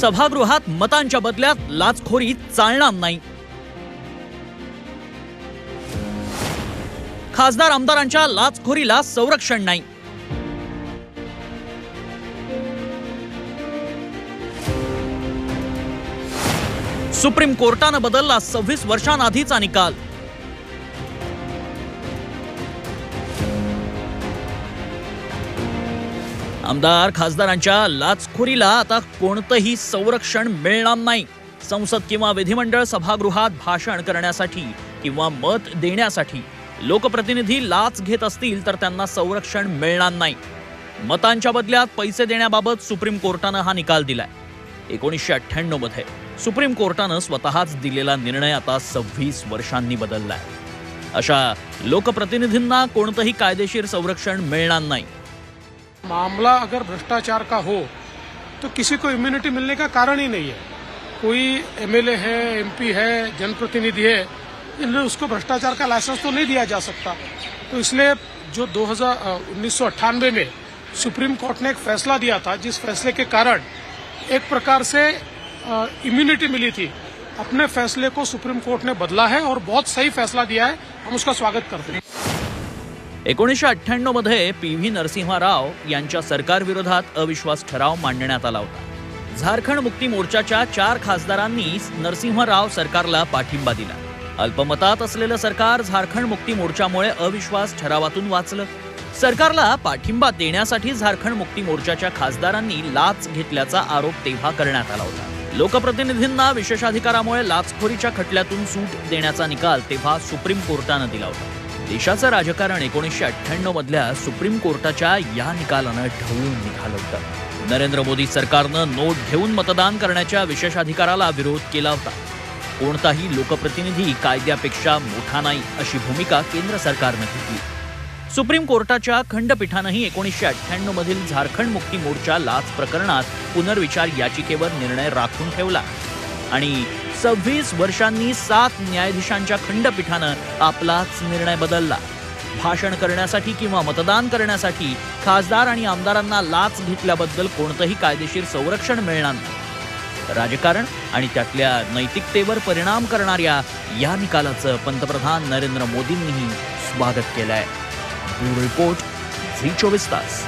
सभागृहात मतांच्या बदल्यात लाचखोरी चालणार नाही. खासदार आमदारांच्या लाचखोरीला संरक्षण नाही. सुप्रीम कोर्टानं बदलला सव्वीस वर्षांआधीचा निकाल. आमदार खासदारांच्या लाचखोरीला आता कोणतंही संरक्षण मिळणार नाही. संसद किंवा विधिमंडळ सभागृहात भाषण करण्यासाठी किंवा मत देण्यासाठी लोकप्रतिनिधी लाच घेत असतील तर त्यांना संरक्षण मिळणार नाही. मतांच्या बदल्यात पैसे देण्याबाबत सुप्रीम कोर्टानं हा निकाल दिलाय. एकोणीसशे अठ्ठ्याण्णवमध्ये सुप्रीम कोर्टानं स्वतःच दिलेला निर्णय आता सव्वीस वर्षांनी बदललाय. अशा लोकप्रतिनिधींना कोणतंही कायदेशीर संरक्षण मिळणार नाही. मामला अगर भ्रष्टाचार का हो तो किसी को इम्यूनिटी मिलने का कारण ही नहीं है। कोई एमएलए है एमपी है, जनप्रतिनिधि है इन्हें उसको भ्रष्टाचार का लाइसेंस तो नहीं दिया जा सकता। तो इसलिए जो 2000 उन्नीस में सुप्रीम कोर्ट ने एक फैसला दिया था, जिस फैसले के कारण एक प्रकार से इम्यूनिटी मिली थी। अपने फैसले को सुप्रीम कोर्ट ने बदला है और बहुत सही फैसला दिया है। हम उसका स्वागत करते हैं। एकोणीसशे अठ्ठ्याण्णवमध्ये पी व्ही नरसिंहराव यांच्या सरकारविरोधात अविश्वास ठराव मांडण्यात आला होता. झारखंड मुक्ती मोर्चाच्या चार खासदारांनी नरसिंह राव सरकारला पाठिंबा दिला. अल्पमतात असलेलं सरकार झारखंड मुक्ती मोर्चामुळे अविश्वास ठरावातून वाचलं. सरकारला पाठिंबा देण्यासाठी झारखंड मुक्ती मोर्चाच्या खासदारांनी लाच घेतल्याचा आरोप तेव्हा करण्यात आला होता. लोकप्रतिनिधींना विशेषाधिकारामुळे लाचखोरीच्या खटल्यातून सूट देण्याचा निकाल तेव्हा सुप्रीम कोर्टानं दिला होता. देशाचं राजकारण एकोणीसशे अठ्ठ्याण्णव मधल्या सुप्रीम कोर्टाच्या या निकालानं ढवळून निघालं होतं. नरेंद्र मोदी सरकारनं नोट घेऊन मतदान करण्याच्या विशेषाधिकाराला विरोध केला होता. कोणताही लोकप्रतिनिधी कायद्यापेक्षा मोठा नाही अशी भूमिका केंद्र सरकारनं घेतली. सुप्रीम कोर्टाच्या खंडपीठानंही एकोणीसशे अठ्ठ्याण्णव मधील झारखंड मुक्ती मोर्चा लाच प्रकरणात पुनर्विचार याचिकेवर निर्णय राखून ठेवला. आणि सव्वीस वर्षांनी सात न्यायाधीशांच्या खंडपीठानं आपलाच निर्णय बदलला. भाषण करण्यासाठी किंवा मतदान करण्यासाठी खासदार आणि आमदारांना लाच घेतल्याबद्दल कोणतंही कायदेशीर संरक्षण मिळणार नाही. राजकारण आणि त्यातल्या नैतिकतेवर परिणाम करणाऱ्या या निकालाचं पंतप्रधान नरेंद्र मोदींनीही स्वागत केलंय. ब्युरो रिपोर्ट झी चोवीस तास.